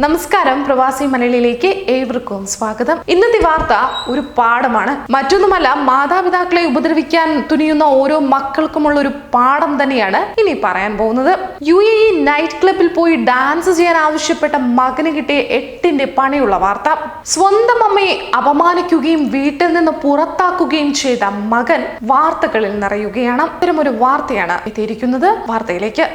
നമസ്കാരം. പ്രവാസി മലയാളിയിലേക്ക് ഏവർക്കും സ്വാഗതം. ഇന്നത്തെ വാർത്ത ഒരു പാഠമാണ്. മറ്റൊന്നുമല്ല മാതാപിതാക്കളെ ഉപദ്രവിക്കാൻ തുനിയുന്ന ഓരോ മക്കൾക്കുമുള്ള ഒരു പാഠം തന്നെയാണ് ഇനി പറയാൻ പോകുന്നത്. യു എ ഇ നൈറ്റ് ക്ലബിൽ പോയി ഡാൻസ് ചെയ്യാൻ ആവശ്യപ്പെട്ട മകന് കിട്ടിയ എട്ടിന്റെ പണിയുള്ള വാർത്ത. സ്വന്തം അമ്മയെ അപമാനിക്കുകയും വീട്ടിൽ നിന്ന് പുറത്താക്കുകയും ചെയ്ത മകൻ വാർത്തകളിൽ നിറയുകയാണ്. ഇത്തരമൊരു വാർത്തയാണ് എത്തിയിരിക്കുന്നത്. വാർത്തയിലേക്ക്.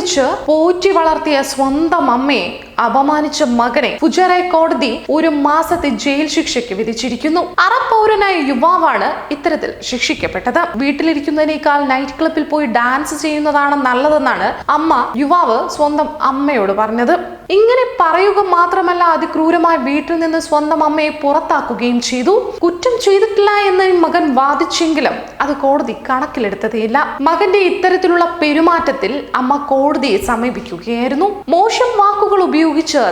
പ്രസവിച്ച് പോറ്റി വളർത്തിയ സ്വന്തം അമ്മയെ അപമാനിച്ച മകനെ ഫുജറ കോടതി ഒരു മാസത്തെ ജയിൽ ശിക്ഷയ്ക്ക് വിധിച്ചിരിക്കുന്നു. അറബ് പൗരനായ യുവാവാണ് ഇത്തരത്തിൽ ശിക്ഷിക്കപ്പെട്ടത്. വീട്ടിലിരിക്കുന്നതിനേക്കാൾ നൈറ്റ് ക്ലബിൽ പോയി ഡാൻസ് ചെയ്യുന്നതാണ് നല്ലതെന്നാണ് അമ്മ യുവാവ് സ്വന്തം അമ്മയോട് പറഞ്ഞത്. ഇങ്ങനെ പറയുക മാത്രമല്ല അതിക്രൂരമായി വീട്ടിൽ നിന്ന് സ്വന്തം അമ്മയെ പുറത്താക്കുകയും ചെയ്തു. കുറ്റം ചെയ്തിട്ടില്ല എന്ന് മകൻ വാദിച്ചെങ്കിലും അത് കോടതി കണക്കിലെടുത്തതേയില്ല. മകന്റെ ഇത്തരത്തിലുള്ള പെരുമാറ്റത്തിൽ അമ്മ കോടതിയെ സമീപിക്കുകയായിരുന്നു. മോശം വാക്കുകൾ ഉപയോഗിച്ച്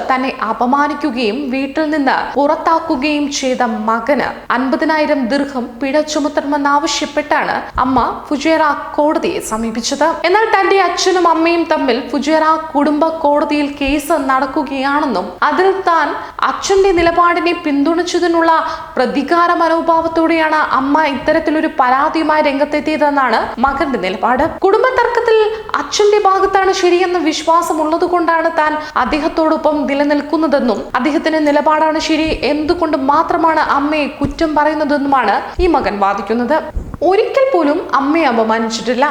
തന്നെ അപമാനിക്കുകയും വീട്ടിൽ നിന്ന് പുറത്താക്കുകയും ചെയ്ത മകന് അൻപതിനായിരം ദീർഘം പിഴ ചുമത്തണമെന്നാവശ്യപ്പെട്ടാണ് അമ്മ ഫുജേറ കോടതിയെ സമീപിച്ചത്. എന്നാൽ തന്റെ അച്ഛനും അമ്മയും തമ്മിൽ ഫുജേറ കുടുംബ കോടതിയിൽ കേസ് നടക്കുകയാണെന്നും അതിൽ താൻ അച്ഛന്റെ നിലപാടിനെ പിന്തുണച്ചതിനുള്ള പ്രതികാര മനോഭാവത്തോടെയാണ് അമ്മ ഇത്തരത്തിലൊരു പരാതിയുമായി രംഗത്തെത്തിയതെന്നാണ് മകന്റെ നിലപാട്. കുടുംബ തർക്കത്തിൽ അച്ഛന്റെ ഭാഗത്താണ് ശരിയെന്ന വിശ്വാസമുള്ളത് കൊണ്ടാണ് താൻ അദ്ദേഹത്തോടൊപ്പം നിലനിൽക്കുന്നതെന്നും അദ്ദേഹത്തിന്റെ നിലപാടാണ് ശരി എന്തുകൊണ്ട് മാത്രമാണ് അമ്മയെ കുറ്റം പറയുന്നതെന്നുമാണ് ഈ മകൻ വാദിക്കുന്നത്. ഒരിക്കൽ പോലും അമ്മയെ അപമാനിച്ചിട്ടില്ല.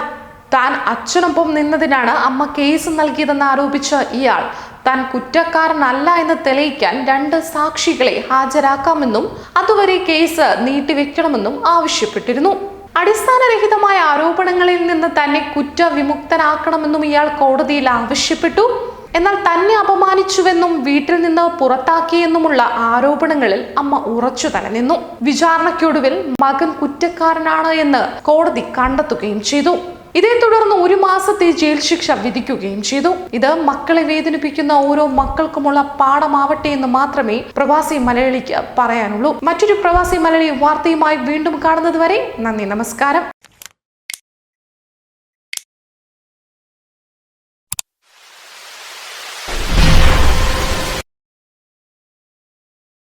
താൻ അച്ഛനൊപ്പം നിന്നതിനാണ് അമ്മ കേസ് നൽകിയതെന്ന് ആരോപിച്ച ഇയാൾ. താൻ കുറ്റക്കാരനല്ല എന്ന് തെളിയിക്കാൻ രണ്ട് സാക്ഷികളെ ഹാജരാക്കാമെന്നും അതുവരെ കേസ് നീട്ടിവെക്കണമെന്നും ആവശ്യപ്പെട്ടിരുന്നു. അടിസ്ഥാനരഹിതമായ ആരോപണങ്ങളിൽ നിന്ന് തന്നെ കുറ്റവിമുക്തനാക്കണമെന്നും ഇയാൾ കോടതിയിൽ ആവശ്യപ്പെട്ടു. എന്നാൽ തന്നെ അപമാനിച്ചുവെന്നും വീട്ടിൽ നിന്ന് പുറത്താക്കിയെന്നുമുള്ള ആരോപണങ്ങളിൽ അമ്മ ഉറച്ചു തന്നെ നിന്നു വിചാരണയ്ക്കൊടുവിൽ മകൻ കുറ്റക്കാരനാണ് എന്ന് കോടതി കണ്ടെത്തുകയും ചെയ്തു. ഇതേ തുടർന്ന് ഒരു മാസത്തെ ജയിൽ ശിക്ഷ വിധിക്കുകയും ചെയ്തു. ഇത് മക്കളെ വേദനിപ്പിക്കുന്ന ഓരോ മക്കൾക്കുമുള്ള പാഠമാവട്ടെ എന്ന് മാത്രമേ പ്രവാസി മലയാളിക്ക് പറയാനുള്ളൂ. മറ്റൊരു പ്രവാസി മലയാളി വാർത്തയുമായി വീണ്ടും കാണുന്നത് വരെ നന്ദി നമസ്കാരം.